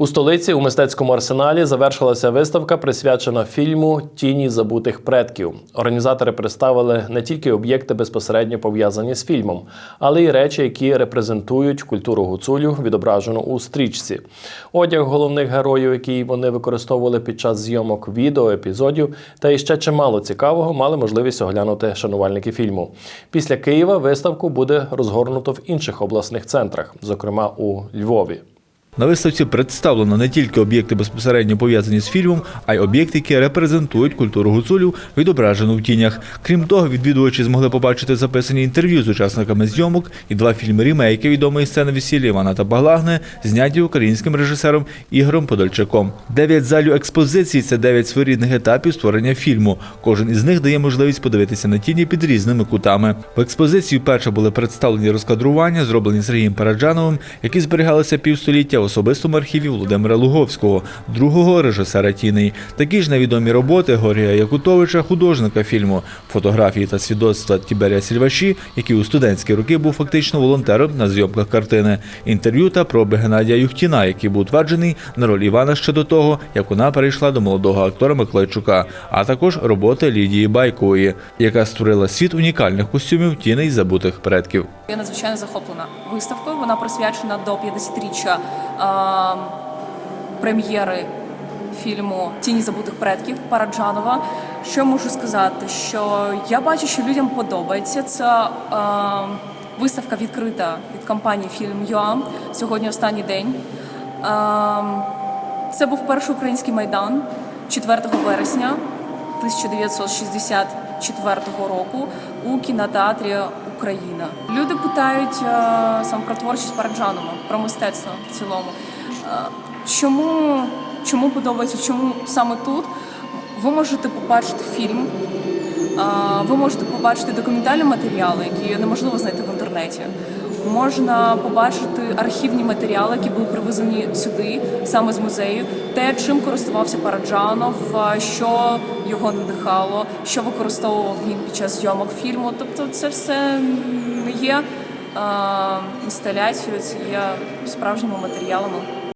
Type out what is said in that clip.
У столиці у мистецькому арсеналі завершилася виставка, присвячена фільму Тіні забутих предків. Організатори представили не тільки об'єкти безпосередньо пов'язані з фільмом, але й речі, які репрезентують культуру гуцулю, відображену у стрічці. Одяг головних героїв, який вони використовували під час зйомок відео, епізодів, та іще чимало цікавого мали можливість оглянути шанувальники фільму. Після Києва виставку буде розгорнуто в інших обласних центрах, зокрема у Львові. На виставці представлено не тільки об'єкти безпосередньо пов'язані з фільмом, а й об'єкти, які репрезентують культуру гуцулів, відображену в тінях. Крім того, відвідувачі змогли побачити записані інтерв'ю з учасниками зйомок і два фільми рімейки відомої сцени весілля Івана та Баглагне, зняті українським режисером Ігорем Подольчаком. Дев'ять залів експозиції це дев'ять своєрідних етапів створення фільму. Кожен із них дає можливість подивитися на тіні під різними кутами. В експозиції вперше були представлені розкадрування, зроблені Сергієм Параджановим, які зберігалися півстоліття особистому архіві Володимира Луговського, другого режисера тіней. Такі ж невідомі роботи Горія Якутовича, художника фільму, фотографії та свідоцтва Тіберія Сільваші, який у студентські роки був фактично волонтером на зйомках картини, інтерв'ю та проби Геннадія Юхтіна, який був утверджений на роль Івана ще до того, як вона перейшла до молодого актора Миколайчука, а також роботи Лідії Байкової, яка створила світ унікальних костюмів тіней забутих предків. Я надзвичайно захоплена виставкою. Вона присвячена до 50-річчя е, прем'єри фільму Тіні забутих предків Параджанова. Що я можу сказати? Що я бачу, що людям подобається. Це е, виставка відкрита від компанії Фільм ЮА. Сьогодні останній день. Е, це був перший український майдан 4 вересня 1964 року у кінотеатрі Україна. Люди питають е, саме про творчість Параджанова, про мистецтво в цілому. Е, чому, чому подобається, чому саме тут? Ви можете побачити фільм, е, ви можете побачити документальні матеріали, які неможливо знайти в інтернеті. Можна побачити архівні матеріали, які були привезені сюди, саме з музею, те, чим користувався Параджанов, що його надихало, що використовував він під час зйомок фільму. Тобто, це все є інсталяцією, це є справжніми матеріалами.